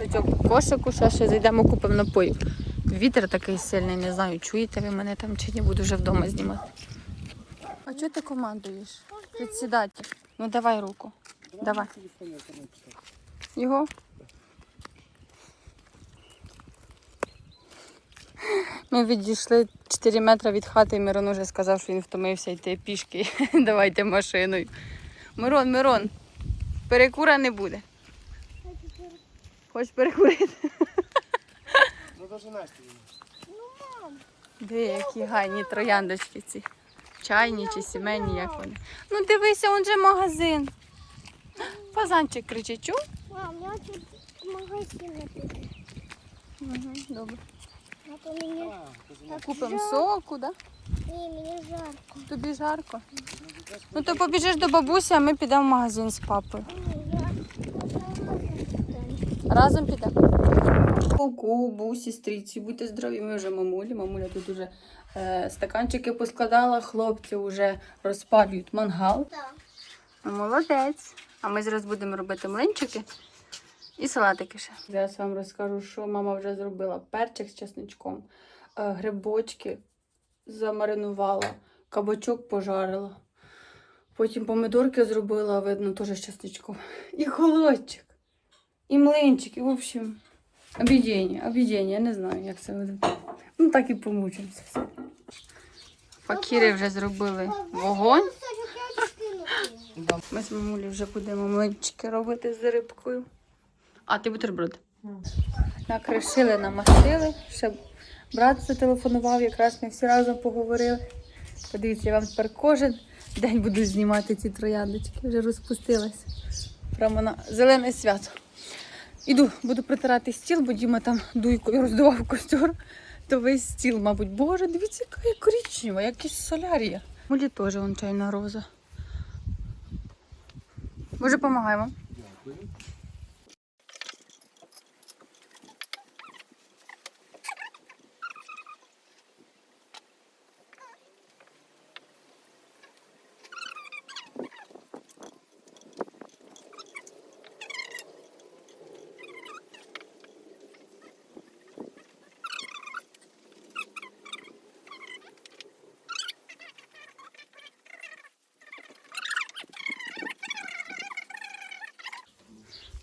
шашличок кошику, ще ще зайдемо, купимо напоїв. Вітер такий сильний, не знаю, чуєте ви мене там чи ні, буду вже вдома знімати. А чого ти командуєш? Председатель. Ну давай руку. Давай. Його? Ми відійшли 4 метри від хати, і Мирон уже сказав, що він втомився йти пішки. Давайте машиною. Мирон, Мирон, перекура не буде. Хочеш перекурити? Ну даже Настя. Диви, які гарні трояндочки ці. Чайні чи сімейні, як вони. Ну дивися, он же магазин. Фазанчик кричить, чув? Мам, я тут в магазин піду. Угу, добре. А то мені, Купимо соку, да? ні, мені жарко. Тобі жарко. Ну то побіжиш до бабусі, а ми підемо в магазин з папою. Ні, Разом підемо. Ку, бусі, стрійці, будьте здорові, ми вже мамулі. Мамуля тут уже е, стаканчики поскладала, хлопці вже розпалюють мангал. Так. Молодець. А ми зараз будемо робити млинчики і салатики ще. Зараз вам розкажу, що мама вже зробила. Перчик з чесничком, е, грибочки замаринувала, кабачок пожарила. Потім помидорки зробила, видно, теж з чесничком. І холодчик, і млинчики. В общем, обідіння, обідіння. Я не знаю, як це буде. Ну так і помучимося. все. Факіри вже зробили вогонь. Ми з мамулі вже будемо млинчики робити з рибкою. А ти бутерброд? Накришили, намастили. Ще брат зателефонував, якраз ми всі разом поговорили. Подивіться, я вам тепер кожен день буду знімати ці трояндочки. Вже розпустилися. Прямо на зелене свято. Іду, буду притирати стіл, бо Діма там дуйкою роздував костер. То весь стіл, мабуть, боже, дивіться, яка коричнева, якась солярія. Мулі теж вон чайна роза. Може, допомагаємо.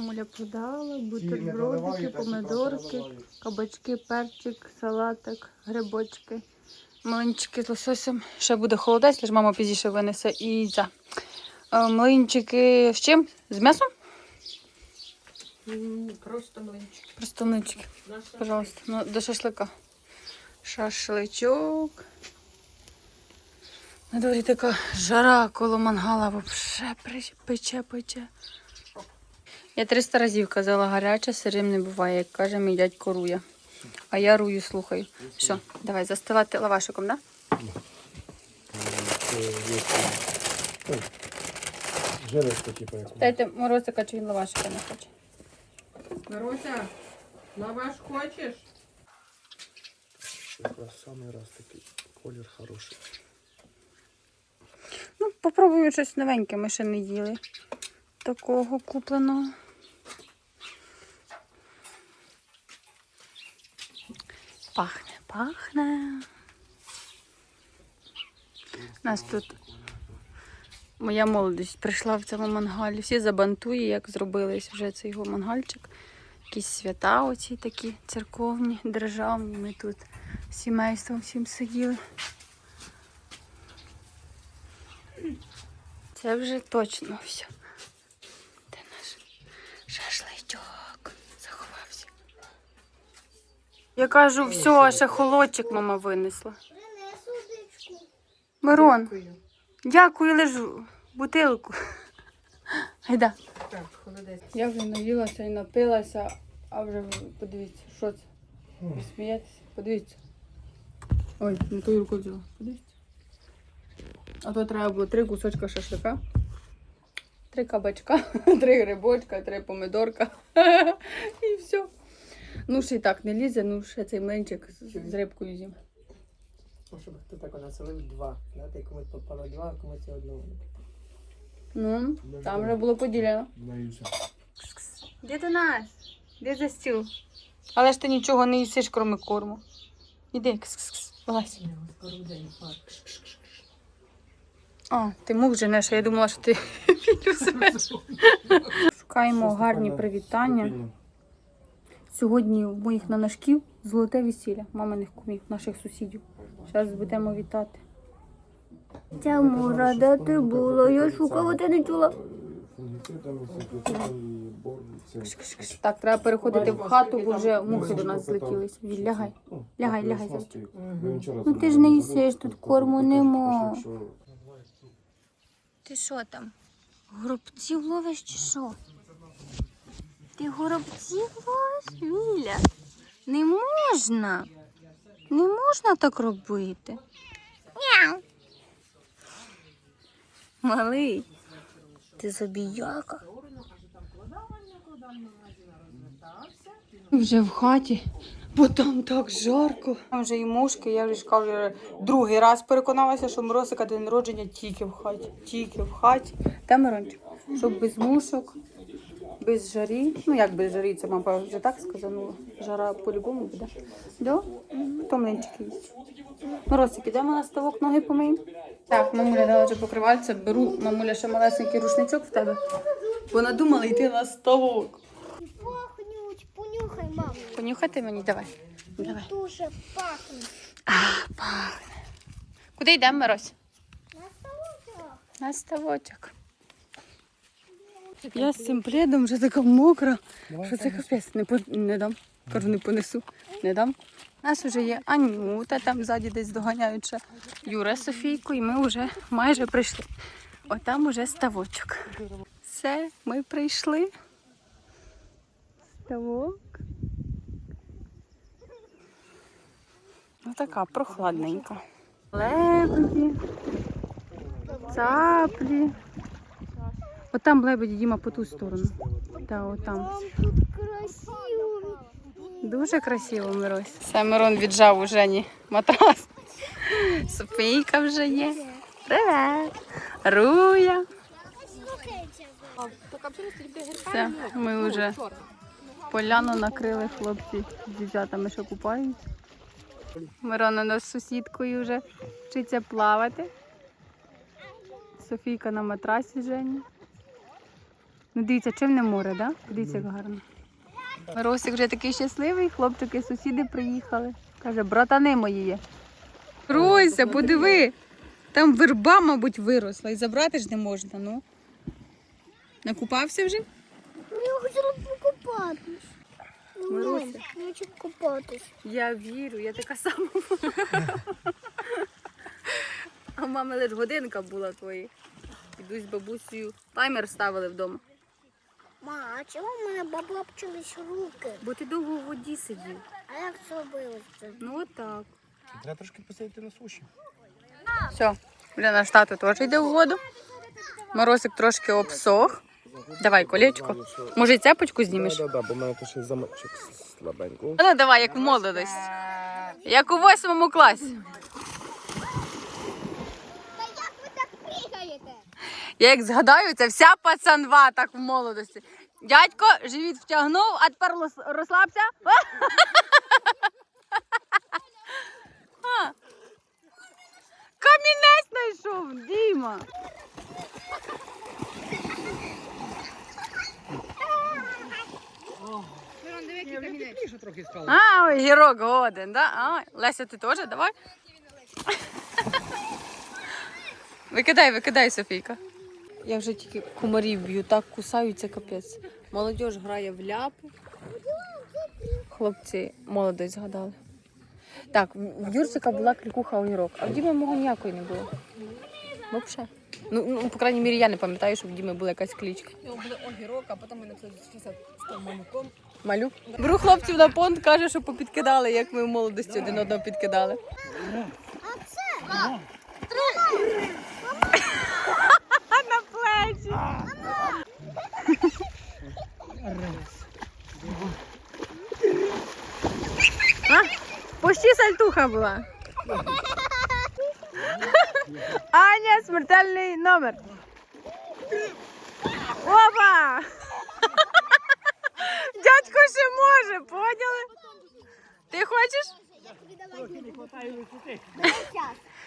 Муля подала, бутербродики, помидорки, кабачки, перчик, салатик, грибочки, млинчики з лососем. Ще буде холодець, лише мама пізніше винесе. І за млинчики з чим? З м'ясом? Просто млинчик. Просто млинчики. Пожалуйста, ну, до шашлика. Шашличок. На дворі така жара коло мангала вообще пече, пече. Я 300 разів казала, гаряче сирим не буває, як каже мій дядько Руя. А я Рую слухаю. Все, давай застилати лавашиком, да? Жирочка типа як. Дайте морозика, чи він лавашика не хоче. Маруся, лаваш хочеш? Якраз самий раз такий колір хороший. Ну, попробую щось новеньке, ми ще не їли. Такого купленого. Пахне, пахне. У нас тут моя молодість прийшла в цьому мангалі. Всі забантує, як зробились вже цей його мангальчик. Якісь свята оці такі церковні, державні. Ми тут сімейством всім сиділи. Це вже точно все. Де наш шашличок Я кажу, все, ще холодчик мама винесла. Принесу дичку. Мирон, Дякую. дякую, лежу бутилку. Гайда. Так, холодець. Я вже наїлася і напилася, а вже подивіться, що це. Ви смієтеся? Подивіться. Ой, не тою рукою взяла. Подивіться. А то треба було три кусочка шашлика, три кабачка, три грибочка, три помидорка. І все. Ну, ще й так не лізе, ну ще цей млинчик з з рибкою з'їм. Ну, щоб хто так у нас лив два. Знаєте, комусь попало два, а комусь одного. Ну, там вже було поділено. Наюся. Де ти нас? Де за стіл? Але ж ти нічого не їсиш, крім корму. Іди, кс-кс-кс, вилазь. А, ти мух женеш, а я думала, що ти. Шукаємо гарні привітання. Сьогодні у моїх нанашків золоте весілля, маминих кумів, наших сусідів. Зараз будемо вітати. Тямура, де ти була? Я шукала, ти не чула. Так, треба переходити в хату, бо вже мухи до нас злетілись. Віль, лягай. Лягай, лягай, зайчик. Ну ти ж не їсиш, тут корму нема. Ти що там? Горобців ловиш чи що? Ти горобців ловиш, Віля? Не можна. Не можна так робити. Няу. Малий, ти забіяка. Вже в хаті, бо там так жарко. Там вже і мушки, я вже кажу, другий раз переконалася, що Моросика день народження тільки в хаті. Тільки в хаті. Та Мирончик, щоб без мушок, без жарі. Ну як без жарі, це мама вже так сказанула. Жара по-любому буде. Да? Хто млинчики їсть? Моросик, ідемо на ставок, ноги помиємо. Так, мамуля дала вже покривальце, беру, мамуля, ще малесенький рушничок в тебе. Бо надумала йти на ставок. Пахнуть, понюхай, маму. Понюхати мені, давай. Давай. Дуже пахнуть. А, пахне. Куди йдемо, Мирось? На столах. На ставочок. Я з цим пледом вже така мокра, що це капець. Не, по... не дам. Кажу, не понесу. Не дам. У нас вже є Анюта, там ззаді десь доганяють ще Юра з Софійкою, і ми вже майже прийшли. Отам уже ставочок. Все, ми прийшли. Ставок. Ну така прохладненька. Лебеді, цаплі. Отам лебеді, Діма, по ту сторону. Та, отам. Там тут красиво. Дуже красиво, Мирось. Все, Мирон віджав у Жені матрас. Софійка вже є. Привет. Руя. Все, ми вже поляну накрили хлопці з дівчатами, що купаються. Мирона нас з сусідкою вже вчиться плавати. Софійка на матрасі Жені. Ну дивіться, чим не море, да? Дивіться, як гарно. Росик вже такий щасливий, хлопчики, сусіди приїхали. Каже, братани мої є. Руся, подиви. Там верба, мабуть, виросла і забрати ж не можна, ну. Накупався вже? Я хотіла покупатись. Ну, я хочу купатись. Я вірю, я така сама. А мами лише годинка була твої. Ідуть з бабусею. Таймер ставили вдома. Ма, а чому в мене баблапчились руки? Бо ти довго в воді сидів. А як це робилось це? Ну отак. Треба трошки посидіти на суші. Все, вже наш тато теж йде в воду. Морозик трошки обсох. Давай колечко. Може, і цепочку знімеш? Так, так, бо в мене то ще замочок слабенько. Ну давай, як в молодості. Як у восьмому класі. Та як ви так пригаєте? Я як згадаю, це вся пацанва так в молодості. Дядько живіт втягнув, а тепер лос- розслабся. Камінець знайшов, Діма. А, ой, гірок годен, да? А, Леся, ти теж? Давай. Викидай, викидай, Софійка. Я вже тільки комарів б'ю, так кусаються капець. Молодь грає в ляпи. Хлопці молодость згадали. Так, в Юрчика була клікуха огірок, а в Діми мого ніякої не було. Взагалі. Ну, ну, по крайній мірі, я не пам'ятаю, що в Діми була якась клічка. У нього буде огірок, а потім ми написали з малюком. Малюк. Беру хлопців на понт, каже, що попідкидали, як ми в молодості один одного підкидали. На А? Почти сальтуха була. Аня, смертельний номер. Опа! Дядько ще може, поняли? Ти хочеш?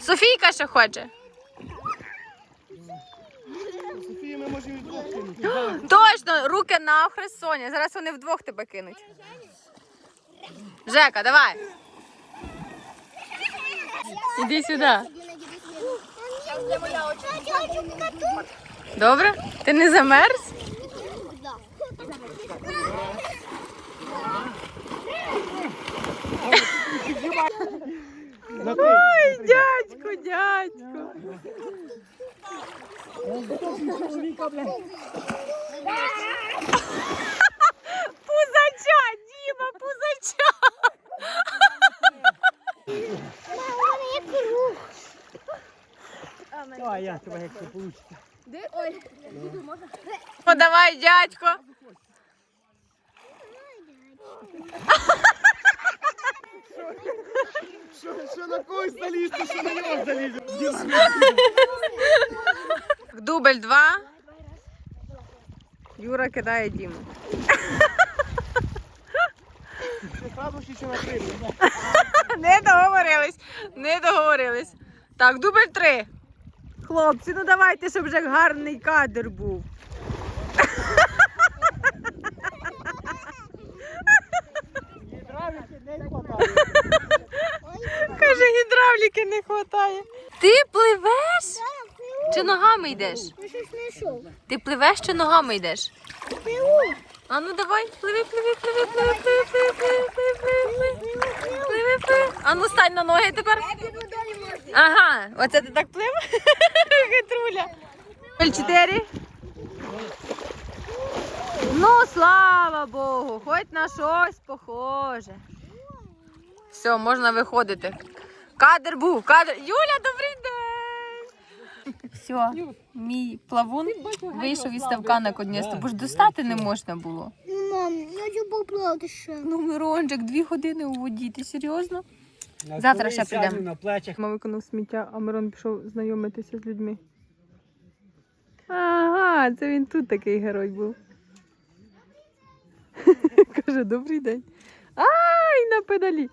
Софійка ще хоче. Софія, ми можемо і двох кинути. Точно, руки навхрест, Соня. Зараз вони вдвох тебе кинуть. Жека, давай. Іди сюди. Добре? Ти не замерз? Ой, дядько, дядько. Пузача, Діма, пузача. А я тебе як це получиться. Де? Ой, можна? Давай, дядько. Давай, дядько. Що, що на когось залізти, що на нього залізти? Дубль два. Юра кидає Діму. Не договорились, не договорились. Так, дубль три. Хлопці, ну давайте, щоб вже гарний кадр був. Гідравліки не хватає. Каже, гідравліки не вистачає. Ти пливеш? Чи ногами йдеш? Я щось знайшов. Ти пливеш чи ногами йдеш? Пливу. А ну давай, пливи, пливи, пливи, пливи, пливи, пливи, пливи, пливи, пливи, пливи, пливи. А ну стань на ноги тепер. Ага, оце ти так плив? Хитруля. Чотири. Ну, слава Богу, хоч на щось похоже. Все, можна виходити. Кадр був, кадр. Юля, добрий день! Все, мій плавун вийшов із ставка на наконець, бо ж достати не можна було. Ну, мам, я хочу поплавати ще. Ну, Мирончик, дві години у воді, ти серйозно? Завтра ще прийдемо. На плечах. Мама виконав сміття, а Мирон пішов знайомитися з людьми. Ага, це він тут такий герой був. Каже, добрий день. Ай, на педалі.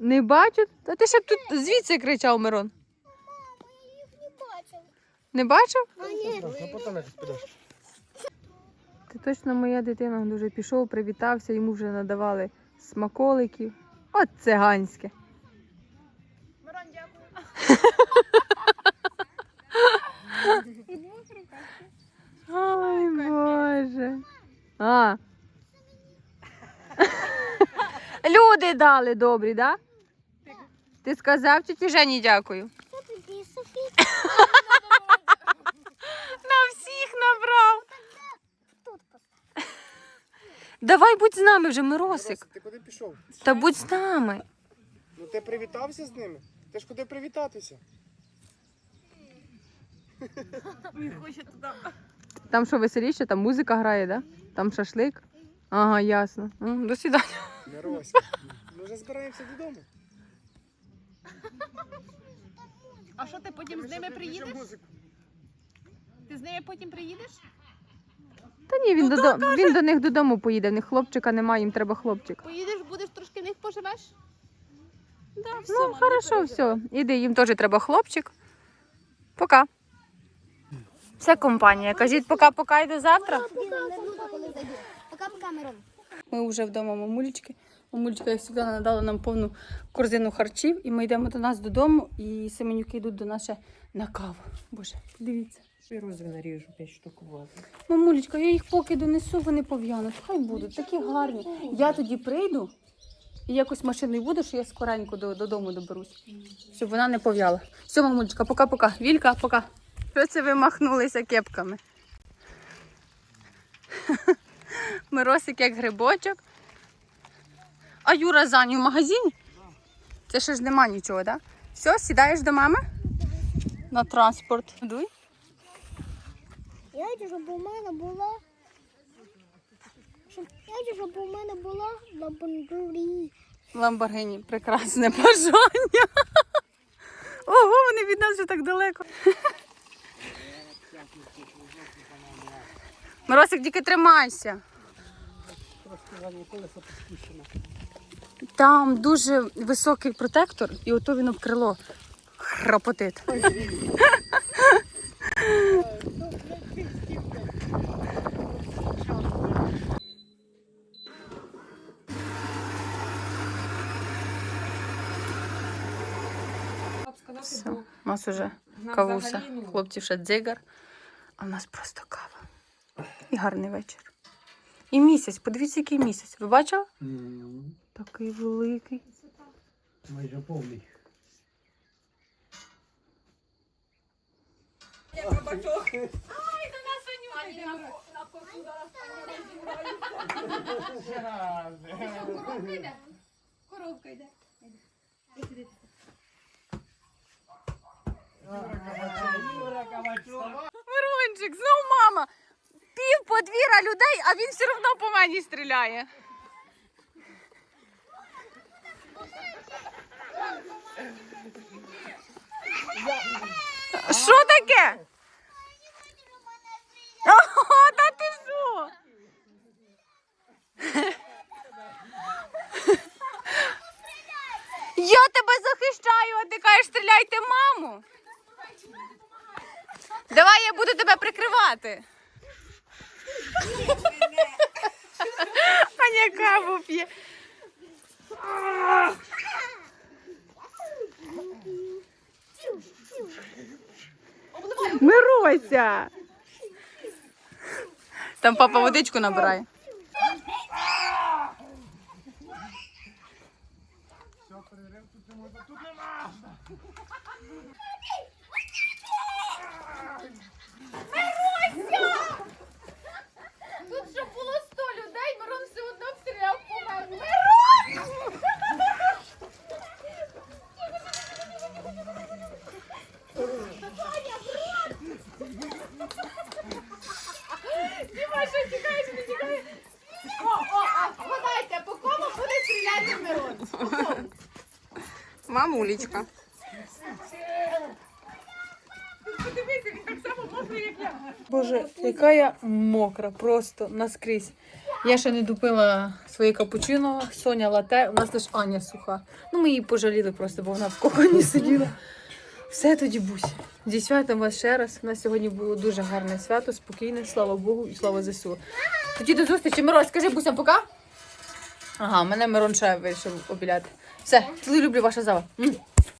Не бачу? Та ти ще б тут звідси кричав Мирон. Не бачив. Ну підеш. Це точно моя дитина дуже пішов, привітався, йому вже надавали смаколиків. От циганське. Ой, Боже. А. Люди дали добрі, да? Ти сказав тіті Жені дякую. На всіх набрав. Давай будь з нами вже, Миросик. Ти куди пішов? Та будь з нами. Ну ти привітався з ними? Ти ж куди привітатися? Там що веселіше, там музика грає, да? Там шашлик. Ага, ясно. До свидання. Мироська. Ми вже збираємося додому. А що ти потім з ними приїдеш? Ти з ними потім приїдеш? Та ні, він, додо... він до них додому поїде. В них хлопчика немає, їм треба хлопчик. Поїдеш, будеш трошки в них поживеш? Да, все, Ну, хорошо, все. Іди, їм теж треба хлопчик. Пока. Все компанія. Кажіть пока-пока і до завтра. Пока-пока, Мирон. Ми вже вдома мамулечки. Мамулечка, як завжди, надала нам повну корзину харчів, і ми йдемо до нас додому, і Семенюки йдуть до нас ще на каву. Боже, подивіться. Я рози наріжу 5 штук влазу. Мамулечка, я їх поки донесу, вони пов'януть. Хай будуть, такі гарні. Я тоді прийду і якось машиною буду, що я скоренько до- додому доберусь, щоб вона не пов'яла. Все, мамулечка, пока-пока. Вілька, пока. Що це ви махнулися кепками? Миросик як грибочок. А Юра Заню в магазині? Це ще ж нема нічого, так? Да? Все, сідаєш до мами? На транспорт. Дуй. Я хочу, щоб у мене була. Щоб... Я хочу, щоб у мене була лабандурі. Ламборгині, прекрасне бажання. Ого, вони від нас вже так далеко. Миросик, тільки тримайся. заднє колесо підспущено. Там дуже високий протектор, і ото він об крило храпотить. Все, у нас уже кавуся. Хлопці ще дзигар, а в нас просто кава. І гарний вечір. І місяць, подивіться, який місяць. Ви бачили? Такий великий. Майже повний. Мирончик, знов мама. Пів подвіра людей, а він все одно по мені стріляє. Що таке? О, та ти що? Я тебе захищаю, а ти кажеш, стріляйте маму. Давай я буду тебе прикривати. Аня каву п'є. Мирося. Там папа водичку набирає. Тут щоб було 100 людей, Мирон все одно стріляв по мене. Діма, що тікаєш, не тікаєш? О, о, а, вгадайте, по кому буде стріляти Мирон? Мамулечка. Боже, яка я мокра, просто наскрізь. Я ще не допила своє капучино, Соня лате, у нас лише Аня суха. Ну, ми її пожаліли просто, бо вона в коконі сиділа. Все тоді бусь. Зі святом вас ще раз. У нас сьогодні було дуже гарне свято, спокійне, слава Богу і слава ЗСУ. Тоді до зустрічі. Мирон, скажи бусям пока. Ага, мене Мирон ще вирішив обіляти. Все, люблю ваша зава.